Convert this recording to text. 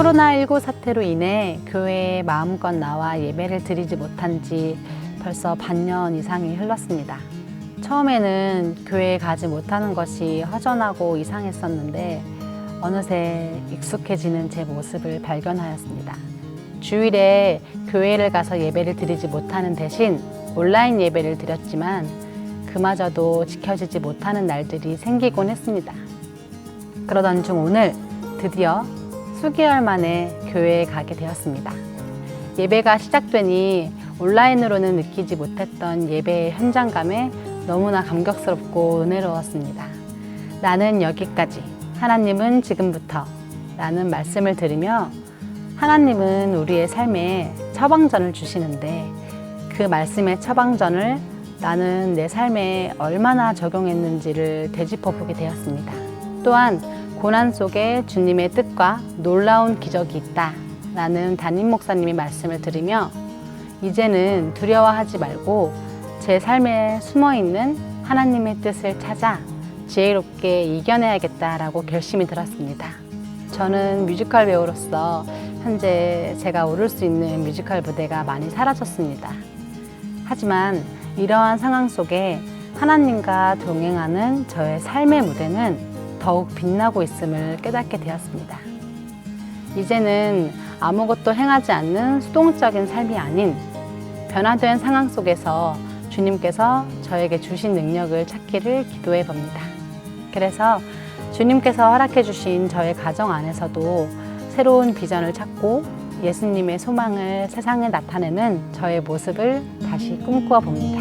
코로나19 사태로 인해 교회에 마음껏 나와 예배를 드리지 못한 지 벌써 반년 이상이 흘렀습니다. 처음에는 교회에 가지 못하는 것이 허전하고 이상했었는데 어느새 익숙해지는 제 모습을 발견하였습니다. 주일에 교회를 가서 예배를 드리지 못하는 대신 온라인 예배를 드렸지만 그마저도 지켜지지 못하는 날들이 생기곤 했습니다. 그러던 중 오늘 드디어 수개월 만에 교회에 가게 되었습니다. 예배가 시작되니 온라인으로는 느끼지 못했던 예배의 현장감에 너무나 감격스럽고 은혜로웠습니다. 나는 여기까지, 하나님은 지금부터 라는 말씀을 들으며 하나님은 우리의 삶에 처방전을 주시는데 그 말씀의 처방전을 나는 내 삶에 얼마나 적용했는지를 되짚어 보게 되었습니다. 또한 고난 속에 주님의 뜻과 놀라운 기적이 있다. 라는 담임 목사님의 말씀을 들으며 이제는 두려워하지 말고 제 삶에 숨어 있는 하나님의 뜻을 찾아 지혜롭게 이겨내야겠다라고 결심이 들었습니다. 저는 뮤지컬 배우로서 현재 제가 오를 수 있는 뮤지컬 무대가 많이 사라졌습니다. 하지만 이러한 상황 속에 하나님과 동행하는 저의 삶의 무대는 더욱 빛나고 있음을 깨닫게 되었습니다. 이제는 아무것도 행하지 않는 수동적인 삶이 아닌 변화된 상황 속에서 주님께서 저에게 주신 능력을 찾기를 기도해 봅니다. 그래서 주님께서 허락해 주신 저의 가정 안에서도 새로운 비전을 찾고 예수님의 소망을 세상에 나타내는 저의 모습을 다시 꿈꾸어 봅니다.